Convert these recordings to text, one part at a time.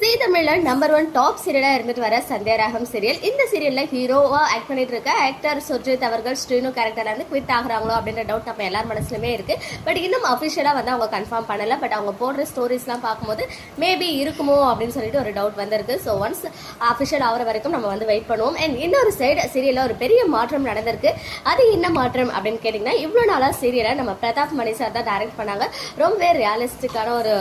சீ தமிழ்ல number one tap சீரியலா இருந்துட்டு வர சந்தியாராகம் சீரியல் இந்த சீரியல்ல ஹீரோவா ஆக்ட் பண்ணிட்டு இருக்க ஆக்டர் சுர்ஜித் அவர்கள் ஸ்ரீனு கேரக்டர்ல இருந்து குவிட் ஆகுறாங்களோ அப்படின்ற டவுட் நம்ம எல்லார் மனசுலயுமே இருக்கு. பட் இன்னும் அபிஷியலா வந்து அவங்க கன்ஃபார்ம் பண்ணல. பட் அவங்க போடுற ஸ்டோரிஸ்லாம் பார்க்கும்போது மேபி இருக்குமோ அப்படின்னு சொல்லிட்டு ஒரு டவுட் வந்திருக்கு. ஸோ ஒன்ஸ் அஃபிஷியல் ஆகிற வரைக்கும் நம்ம வந்து வெயிட் பண்ணுவோம். அண்ட் இன்னொரு சைடு சீரியல்ல ஒரு பெரிய மாற்றம் நடந்திருக்கு. அது என்ன மாற்றம் அப்படின்னு கேட்டிங்கன்னா இவ்வளோ நாளாக சீரியலை நம்ம பிரதாப் மணி சார் தான் டைரக்ட் பண்ணாங்க. ரொம்பவே ரியலிஸ்டிக்கான ஒரு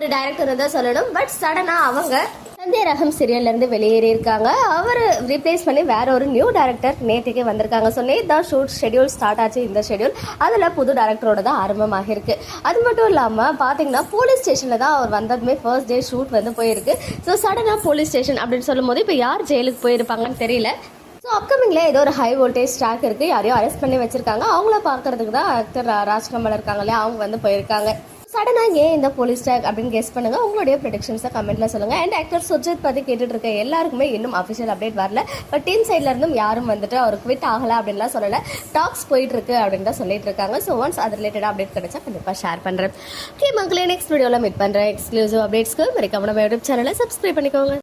ஒரு டைரக்டர் தான் சொல்லணும். பட் சடனாக அவங்க சந்தியா ரகம் சீரியல்ல இருந்து வெளியேறி இருக்காங்க. அவர் ரீப்ளேஸ் பண்ணி வேற ஒரு நியூ டைரக்டர் நேற்றுக்கே வந்திருக்காங்க. ஸோ நேற்று தான் ஷூட் ஷெடியூல் ஸ்டார்ட் ஆச்சு இந்த ஷெடியூல் அதில் புது டைரக்டரோட தான் ஆரம்பமாகிருக்கு அது மட்டும் இல்லாமல் பார்த்தீங்கன்னா போலீஸ் ஸ்டேஷனில் தான் அவர் வந்ததுமே ஃபர்ஸ்ட் டே ஷூட் வந்து போயிருக்கு. ஸோ சடனாக போலீஸ் ஸ்டேஷன் அப்படின்னு சொல்லும் போது இப்போ யார் ஜெயிலுக்கு போயிருப்பாங்கன்னு தெரியல. ஸோ அப்கமிங்ல ஏதோ ஒரு ஹை வோல்டேஜ் ஸ்டாக் இருக்குது யாரையோ அரெஸ்ட் பண்ணி வச்சிருக்காங்க. அவங்கள பார்க்கறதுக்கு தான் ஆக்டர் ராஜ்கமல் இருக்காங்க இல்லையா? அவங்க வந்து போயிருக்காங்க. சடனாக ஏன் இந்த போலீஸ் டேக் அப்படின்னு கெஸ் பண்ணுங்க? உங்களுடைய ப்ரெடிக்ஷன்ஸை கமெண்ட்ல சொல்லுங்க. அண்ட் ஆக்டர் சுஜித் பற்றி கேட்டுட்டு இருக்க எல்லாருக்குமே இன்னும் அஃபிஷியல் அப்டேட் வரல. பட் டீம் சைட்ல இருந்தும் யாரும் வந்துட்டு அவர் குவிட் ஆகல அப்படின்லாம் சொல்லல. டாக்ஸ் போயிட்டு இருக்கு அப்படின்னு தான் சொல்லிட்டு இருக்காங்க ஸோ ஒன்ஸ் அது ரிலேட்டடாக அப்டேட் கிடைச்சா கண்டிப்பாக ஷேர் பண்ணுறேன் ஓகே மக்களே நெக்ஸ்ட் வீடியோவில் மீட் பண்ணுறேன் எக்ஸ்க்ளூசிவ் அப்டேட்ஸ்க்கு மறக்காம நம்ம யூடியூப் சேனலை சப்ஸ்கிரைப் பண்ணிக்கோங்க.